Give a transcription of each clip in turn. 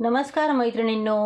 नमस्कार मैत्रिणींनो.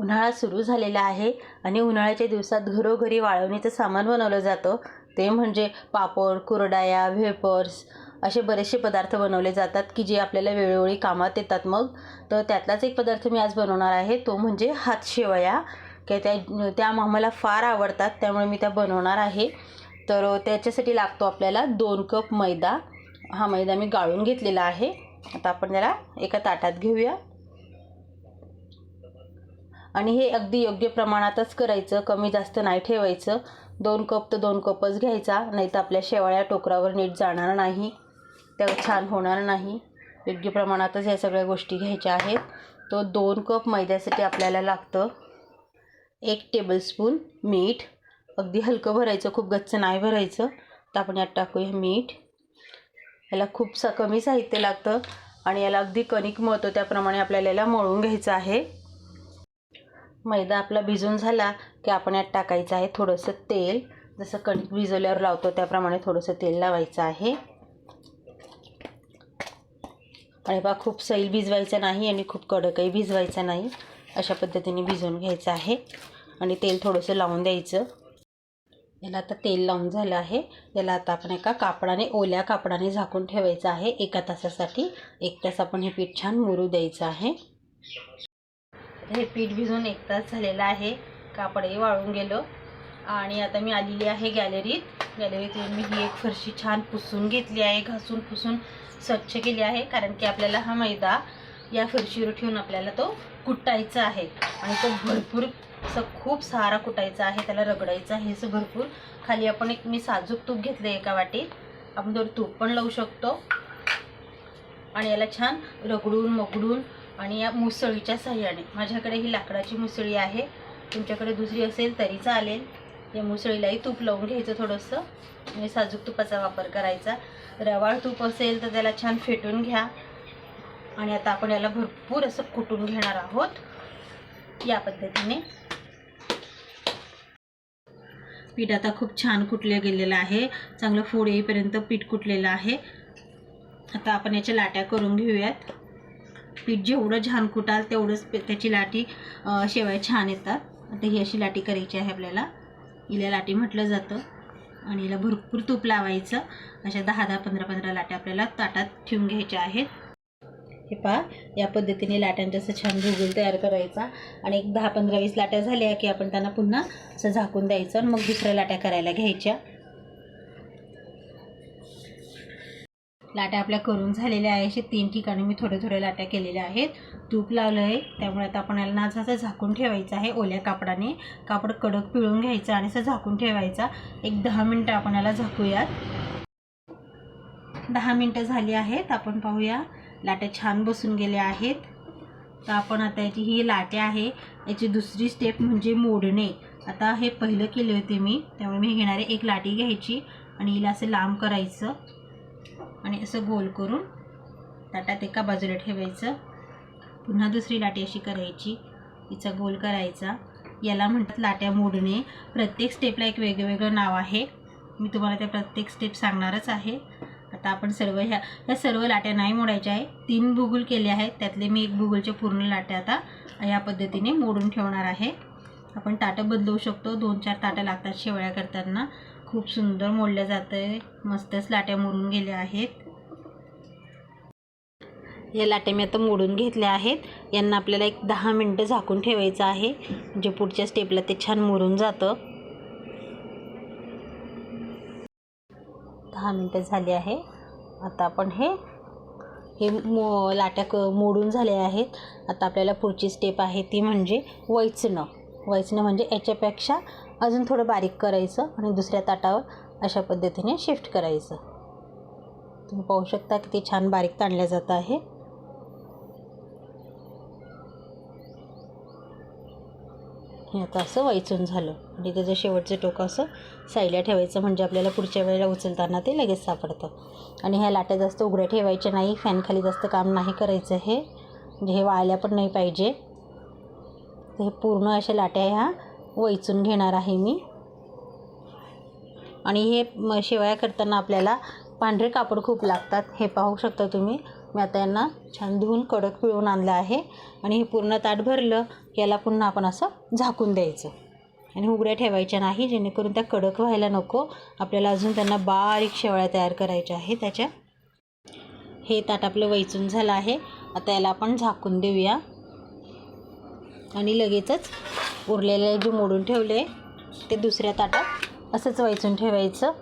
उन्हाळा सुरू झालेला आहे आणि उन्हाळ्याच्या दिवसात घरोघरी वाळवणीचं सामान बनवलं जातं. ते म्हणजे पापड कुरडाया व्हेपर्स असे बरेचसे पदार्थ बनवले जातात की जे आपल्याला वेळोवेळी कामात येतात मग. तर त्यातलाच एक पदार्थ मी आज बनवणार आहे. तो म्हणजे हातशेवया की त्या त्या आम्हाला फार आवडतात त्यामुळे मी त्या बनवणार आहे. तर त्याच्यासाठी लागतो आपल्याला दोन कप मैदा. हा मैदा मी गाळून घेतलेला आहे. आता आपण त्याला एका ताटात घेऊया. आणि हे अगदी योग्य प्रमाणातच करायचं कमी जास्त नाही ठेवायचं. दोन कप तर दोन कपच घ्यायचा नाही तर आपल्या शेवाळ्या टोकरावर नीट जाणार नाही. त्या छान होणार नाही. योग्य प्रमाणातच या सगळ्या गोष्टी घ्यायच्या आहेत. तो दोन कप मैद्यासाठी आपल्याला लागतं एक टेबलस्पून मीठ. अगदी हलकं भरायचं खूप गच्च नाही भरायचं. तर आपण यात टाकूया मीठ. याला खूप सा कमी साहित्य लागतं आणि याला अगदी कणिक मळतो त्याप्रमाणे आपल्याला याला मळून घ्यायचं आहे. मैदा आपला भिजून झाला की आपण यात टाकायचं आहे थोडंसं तेल. जसं कणिक भिजवल्यावर लावतो त्याप्रमाणे थोडंसं तेल लावायचं आहे. आणि बा खूप सैल भिजवायचं नाही आणि खूप कडकही भिजवायचं नाही. अशा पद्धतीने भिजवून घ्यायचं आहे. आणि तेल थोडंसं लावून द्यायचं. याला आता तेल लावून झालं आहे. याला आता आपण एका कापडाने ओल्या कापडाने झाकून ठेवायचं आहे एका तासासाठी. एक तास आपण हे पीठ छान मुरू द्यायचं आहे. हे पीठ भिजून एक तास झालेलं आहे. कापडही वाळून गेलं. आणि आता मी आलेली आहे गॅलरीत. गॅलरीत येऊन मी ही एक फरशी छान पुसून घेतली आहे. घासून पुसून स्वच्छ केली आहे. कारण की आपल्याला हा मैदा या फरशीवर ठेवून आपल्याला तो कुटायचा आहे. आणि तो भरपूर असं खूप सारा कुटायचा आहे. त्याला रगडायचं आहे. असं भरपूर. खाली आपण एक मी साजूक तूप घेतलं आहे एका वाटीत. आपण दोन तूप पण लावू शकतो. आणि याला छान रगडून मगडून आणि या मुसळीच्या साह्याने माझ्याकडे ही लाकडाची मुसळी आहे. तुमच्याकडे दुसरी असेल तरी चालेल. या मुसळीलाही तूप लावून घ्यायचं थोडंसं. आणि साजूक तुपाचा वापर करायचा. रवाळ तूप असेल तर त्याला छान फेटून घ्या. आणि आता आपण याला भरपूर असं कुटून घेणार आहोत. या पद्धतीने. पीठ आता खूप छान कुटलं गेलेलं आहे. चांगलं फोड येईपर्यंत पीठ कुटलेलं आहे. आता आपण याच्या लाट्या करून घेऊयात. पीठ जेवढं छान कुटाल तेवढंच त्याची लाटी अं, शेवया छान येतात. आता ही अशी लाटी करायची आहे आपल्याला. हिला लाटी म्हटलं जातं. आणि हिला भरपूर तूप लावायचं. अशा दहा दहा पंधरा पंधरा लाट्या आपल्याला ताटात ठेवून घ्यायच्या आहेत. हे पहा या पद्धतीने लाट्यांचा असं छान भुगल तयार करायचा. आणि एक दहा पंधरा वीस लाट्या झाल्या की आपण त्यांना पुन्हा असं झाकून द्यायचं आणि मग दुसऱ्या लाट्या करायला घ्यायच्या. लाट्या आपल्या करून झालेल्या आहे असे तीन ठिकाणी मी थोड्या थोड्या लाट्या केलेल्या आहेत. तूप लावलं आहे त्यामुळे आता आपण याला नाच असं झाकून ठेवायचं आहे ओल्या कापडाने. कापड कडक पिळून घ्यायचं आणि असं झाकून ठेवायचा. एक दहा मिनटं आपण याला झाकूयात. दहा मिनटं झाली आहेत. आपण पाहूया. लाट्या छान बसून गेल्या आहेत. तर आपण आता याची ही लाटे आहे. याची दुसरी स्टेप म्हणजे मोडणे. आता हे पहिलं केले होते मी. त्यामुळे मी घेणारे एक लाटी घ्यायची आणि हिला असं लांब करायचं. आणि असं गोल करून ताटात एका बाजूला ठेवायचं. पुन्हा दुसरी लाटी अशी करायची. हिचा गोल करायचा. याला म्हणतात लाट्या मोडणे. प्रत्येक स्टेपला एक वेगवेगळं नाव आहे. मी तुम्हाला त्या प्रत्येक स्टेप सांगणारच आहे. आता आपण सर्व ह्या ह्या सर्व लाट्या नाही मोडायच्या आहे. तीन भुगुल केले आहेत. त्यातले मी एक भुगुलच्या पूर्ण लाट्या आता ह्या पद्धतीने मोडून ठेवणार आहे. आपण ताटं बदलवू शकतो. दोन चार ताटं लागतात शेवळ्या करताना. खूप सुंदर मोडलं जातं आहे मस्तच लाट्या मोडून गेल्या आहेत. या लाट्या मी आता मोडून घेतल्या आहेत. यांना आपल्याला एक दहा मिनटं झाकून ठेवायचं आहे. म्हणजे पुढच्या स्टेपला ते छान मुरून जातं. दहा मिनटं झाली आहे. आता आपण हे हे मो लाट्या क मोडून झाले आहेत. आता आपल्याला पुढची स्टेप आहे ती म्हणजे वैचणं वैचणं म्हणजे याच्यापेक्षा अजून थोडं बारीक करायचं आणि दुसऱ्या ताटावर अशा पद्धतीने शिफ्ट करायचं. तुम्ही पाहू शकता की छान बारीक ताणलं जात आहे. हे आता असं वैचून झालं. आणि त्याचं शेवटचं टोकं असं साईडला ठेवायचं म्हणजे आपल्याला पुढच्या वेळेला उचलताना ते लगेच सापडतं. आणि ह्या लाट्या जास्त उघड्या ठेवायच्या नाही फॅनखाली जास्त काम नाही करायचं हे. म्हणजे हे वाळल्या पण नाही पाहिजे. हे पूर्ण अशा लाट्या ह्या वैचून घेणार आहे मी. आणि हे म शेवया करताना आपल्याला पांढरे कापड खूप लागतात. हे पाहू शकता तुम्ही. मी आता यांना छान धुवून कडक पिळून आणलं आहे. आणि हे पूर्ण ताट भरलं की याला पुन्हा आपण असं झाकून द्यायचं. आणि उघड्या ठेवायच्या नाही जेणेकरून त्या कडक व्हायला नको. आपल्याला अजून त्यांना बारीक शेवळ्या तयार करायच्या आहे त्याच्या हे ताट आपलं वैचून झालं आहे. आता याला आपण झाकून देऊया. आणि लगेचच उरलेले जे मोडून ठेवले ते दुसऱ्या ताटात असंच वैचून ठेवायचं.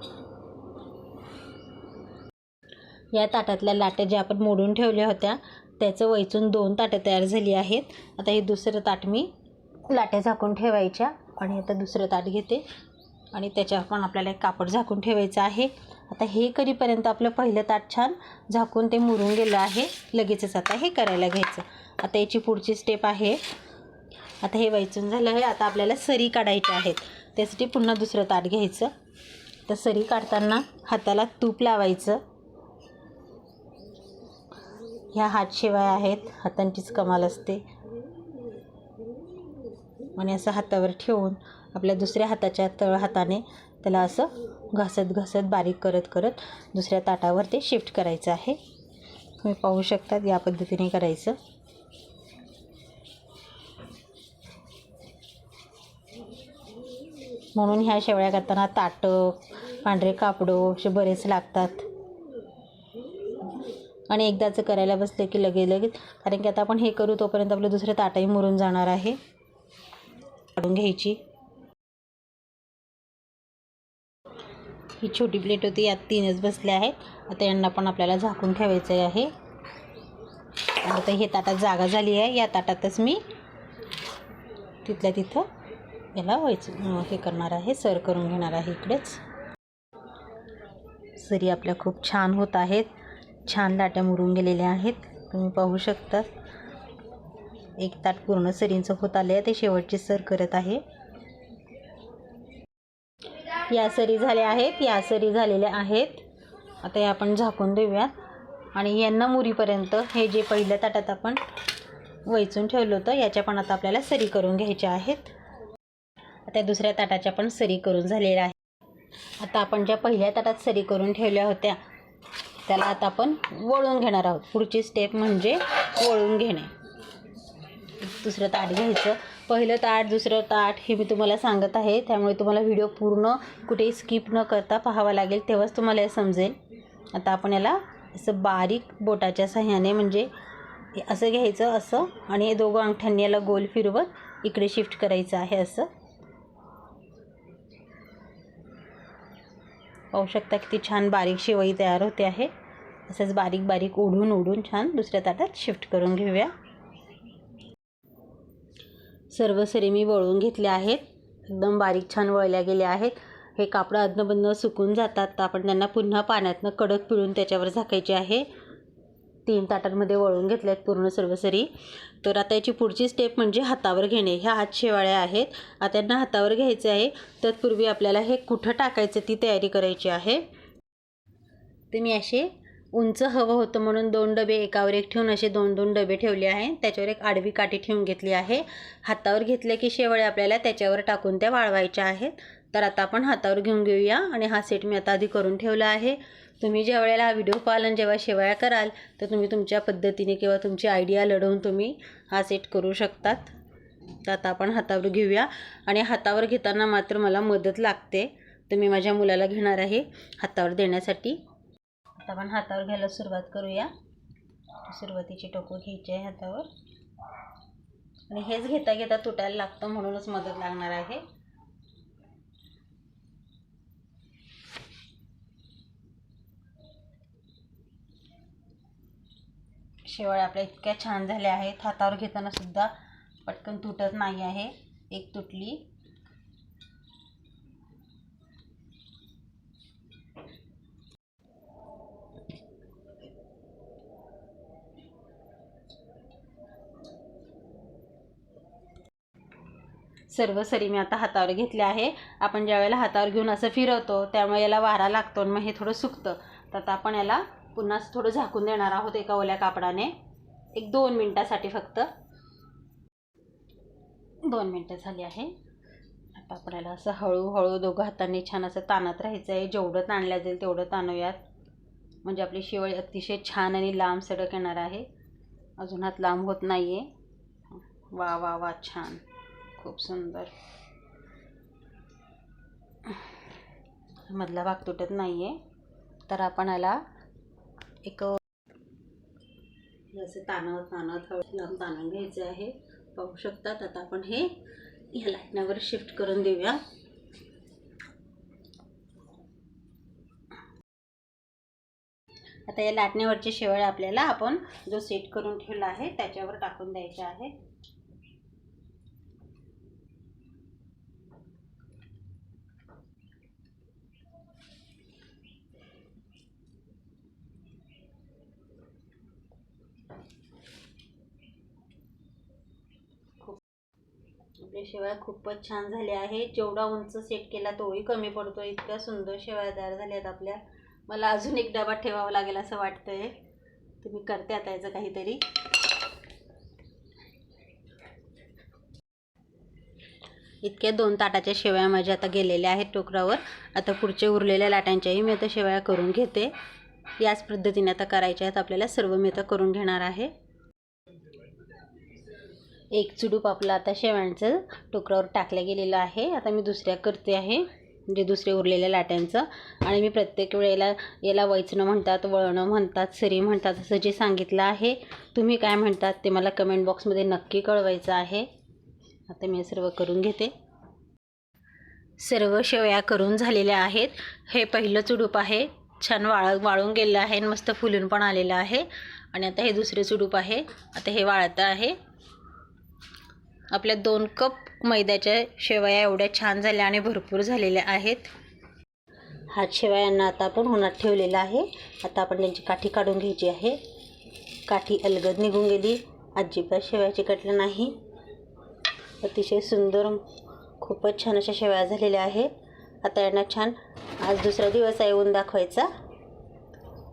या ताटातल्या लाट्या ज्या आपण मोडून ठेवल्या होत्या त्याचं वैचून दोन ताटं तयार झाली आहेत. आता हे दुसरं ताट मी लाट्या झाकून ठेवायच्या आणि आता दुसरं ताट घेते. आणि त्याच्यावर पण आपल्याला एक कापड झाकून ठेवायचं आहे. आता हे करीपर्यंत आपलं पहिलं ताट छान झाकून ते मुरून गेलं आहे. लगेचच आता हे करायला घ्यायचं. आता याची पुढची स्टेप आहे. आता हे वैचून झालं आहे. आता आपल्याला सरी काढायच्या आहेत. त्यासाठी पुन्हा दुसरं ताट घ्यायचं. तर सरी काढताना हाताला तूप लावायचं. ह्या हातशिवाय आहेत. हातांचीच कमाल असते. आणि असं हातावर ठेवून आपल्या दुसऱ्या हाताच्या तळ हाताने त्याला असं घासत घासत बारीक करत करत दुसऱ्या ताटावर ते शिफ्ट करायचं आहे. तुम्ही पाहू शकतात या पद्धतीने करायचं. म्हणून ह्या शेवळ्या करताना ताटं पांढरे कापडं असे बरेच लागतात. आणि एकदाचं करायला बसले की लगे लगेच कारण की आता आपण हे करू तोपर्यंत आपलं दुसरं ताटही मुरून जाणार आहे. काढून घ्यायची. ही छोटी प्लेट होती यात तीनच बसले आहेत. आता यांना पण आपल्याला झाकून ठेवायचं आहे. आता हे ताटात जागा झाली आहे. या ताटातच मी तिथल्या तिथं याला व्हायचं. हे करणार आहे सर करून घेणार आहे इकडेच. सरी आपल्या खूप छान होत आहेत. छान लाट्या मुरून गेलेल्या आहेत. तुम्ही पाहू शकता. एक ताट पूर्ण सरींचं होत आले आहे ते शेवटची सर करत आहे. या सरी झाल्या आहेत. या सरी झालेल्या आहेत. आता या आपण झाकून देऊयात. आणि यांना मुरीपर्यंत हे जे पहिल्या ताटात आपण वैचून ठेवलं होतं याच्या पण आता आपल्याला सरी करून घ्यायच्या आहेत. आता दुसऱ्या ताटाच्या पण सरी करून झालेल्या आहे आता आपण ज्या पहिल्या ताटात सरी करून ठेवल्या होत्या त्याला आता आपण वळून घेणार आहोत. पुढची स्टेप म्हणजे वळून घेणे. दुसरं ताट घ्यायचं. पहिलं ताट दुसरं ताट हे मी तुम्हाला सांगत आहे. त्यामुळे तुम्हाला व्हिडिओ पूर्ण कुठेही स्किप न करता पाहावा लागेल तेव्हाच तुम्हाला हे समजेल. आता आपण याला असं बारीक बोटाच्या सहाय्याने म्हणजे असं घ्यायचं असं आणि हे दोघं अंगठ्यांनी याला गोल फिरवत इकडे शिफ्ट करायचं आहे असं. पाहू शकता किती छान बारीक शिवई तयार होते आहे. असंच बारीक बारीक ओढून ओढून छान दुसऱ्या ताटात शिफ्ट करून घेऊया. सर्व सरी मी वळून घेतल्या आहेत. एकदम बारीक छान वळल्या गेल्या आहेत. हे कापडं अदनबदनं सुकून जातात. तर आपण त्यांना पुन्हा पाण्यातनं कडक पिळून त्याच्यावर झाकायचे आहे. तीन ताटांमध्ये वळून घेतल्या आहेत पूर्ण सर्व सरी. तर आता याची पुढची स्टेप म्हणजे हातावर घेणे. ह्या हात शेवाळ्या आहेत. आता त्यांना हातावर घ्यायचे आहे. तत्पूर्वी आपल्याला हे कुठं टाकायचं ती तयारी करायची आहे. ते मी असे उंच हवं होतं म्हणून दोन डबे एकावर एक ठेवून असे दोन दोन डबे ठेवले आहे त्याच्यावर एक आडवी काठी ठेवून घेतली आहे. हातावर घेतले की शेवळे आपल्याला त्याच्यावर टाकून त्या वाळवायच्या आहेत. तर आता आपण हातावर घेऊन घेऊया आणि हा सेट मी आता आधी करून ठेवला आहे. तुम्ही ज्या वेळेला हा व्हिडिओ पाहाल आणि जेव्हा शेवाळ्या कराल तर तुम्ही तुमच्या पद्धतीने किंवा तुमची आयडिया लढवून तुम्ही हा सेट करू शकतात. तर आता आपण हातावर घेऊया आणि हातावर घेताना मात्र मला मदत लागते. तर मी माझ्या मुलाला घेणार आहे हातावर देण्यासाठी. आता आपण हातावर घ्यायला सुरुवात करूया. सुरुवातीची टोकं घ्यायची आहे हातावर. आणि हेच घेता घेता तुटायला लागतं म्हणूनच मदत लागणार आहे. शेवळ्या आपल्या इतक्या छान झाल्या आहेत. हातावर घेताना सुद्धा पटकन तुटत नाही आहे. एक तुटली. सर्व सरी मी आता हातावर घेतले आहे. आपण ज्यावेळेला हातावर घेऊन असं फिरवतो त्यामुळे याला वारा लागतो आणि मग हे थोडं सुकतं. तर आता आपण याला पुन्हा थोडं झाकून देणार आहोत एका ओल्या कापडाने. एक दोन मिनटासाठी फक्त. दोन मिनटं झाली आहे. आता आपल्याला असं हळूहळू दोघं हातांनी छान असं ताणत राहायचं आहे जेवढं ताणल्या जाईल तेवढं ताणूयात. म्हणजे आपली शेवळी अतिशय छान आणि लांब सडक येणार आहे. अजून हात लांब होत नाही आहे वा वा वा छान. खूप सुंदर. मधला भाग तुटत नाही आहे तर आपण याला एक असं ताणवत ताणवत हळद लावून ताणून घ्यायचं आहे. पाहू शकतात. आता आपण हे ह्या लाटण्यावर शिफ्ट करून देऊया. आता या लाटण्यावरचे शेवळे आपल्याला आपण जो सेट करून ठेवला आहे त्याच्यावर टाकून द्यायचे आहे आपल्या शेवया खूपच छान झाल्या आहे. जेवढा उंच सेट केला तोही कमी पडतो. इतक्या सुंदर शेवया तयार झाल्यात आपल्या. मला अजून एक डबा ठेवावा लागेल असं वाटतं आहे तुम्ही करते आता याचं काहीतरी. इतक्या दोन ताटाच्या शेवया माझ्या आता गेलेल्या आहेत टोकरावर. आता पुढच्या उरलेल्या लाटांच्याही मी आता शेवया करून घेते. याच पद्धतीने आता करायच्या आहेत आपल्याला. सर्व मी आता करून घेणार आहे. एक चुडूप आपलं आता शेवयांचं टोकरावर टाकलं गेलेलं आहे. आता मी दुसऱ्या करते आहे. म्हणजे दुसरे उरलेल्या लाट्यांचं. आणि मी प्रत्येक वेळेला याला वैचणं म्हणतात वळणं म्हणतात सरी म्हणतात असं जे सांगितलं आहे तुम्ही काय म्हणतात ते मला कमेंट बॉक्समध्ये नक्की कळवायचं आहे. आता मी सर्व करून घेते. सर्व शेवया करून झालेल्या आहेत. हे पहिलं चुडूप आहे. छान वाळ वाळून गेलं आहे आणि मस्त फुलून पण आलेलं आहे. आणि आता हे दुसरे चुडूप आहे. आता हे वाळतं आहे. आपल्या दोन कप मैद्याच्या शेवया एवढ्या छान झाल्या आणि भरपूर झालेल्या आहेत. हा शेवयांना आता आपण उन्हात ठेवलेला आहे. आता आपण त्यांची काठी काढून घ्यायची आहे. काठी अलगद निघून गेली. अजिबात शेवया चिकटल्या नाही. अतिशय सुंदर खूपच छान अशा शेवया झालेल्या आहेत. आता यांना छान आज दुसरा दिवस आहे ऊन दाखवायचा.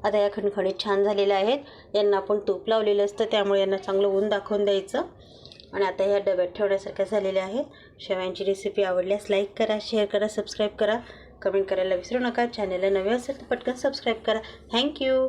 आता या खणखणीत छान झालेल्या आहेत. यांना आपण तूप लावलेलं असतं त्यामुळे यांना चांगलं ऊन दाखवून द्यायचं. आणि आता ह्या डब्यात ठेवण्यासारख्या झालेल्या आहेत. शेवयांची रेसिपी आवडल्यास लाईक करा शेअर करा सबस्क्राईब करा. कमेंट करायला विसरू नका. चॅनलला नवे असेल तर पटकन सबस्क्राईब करा. थँक्यू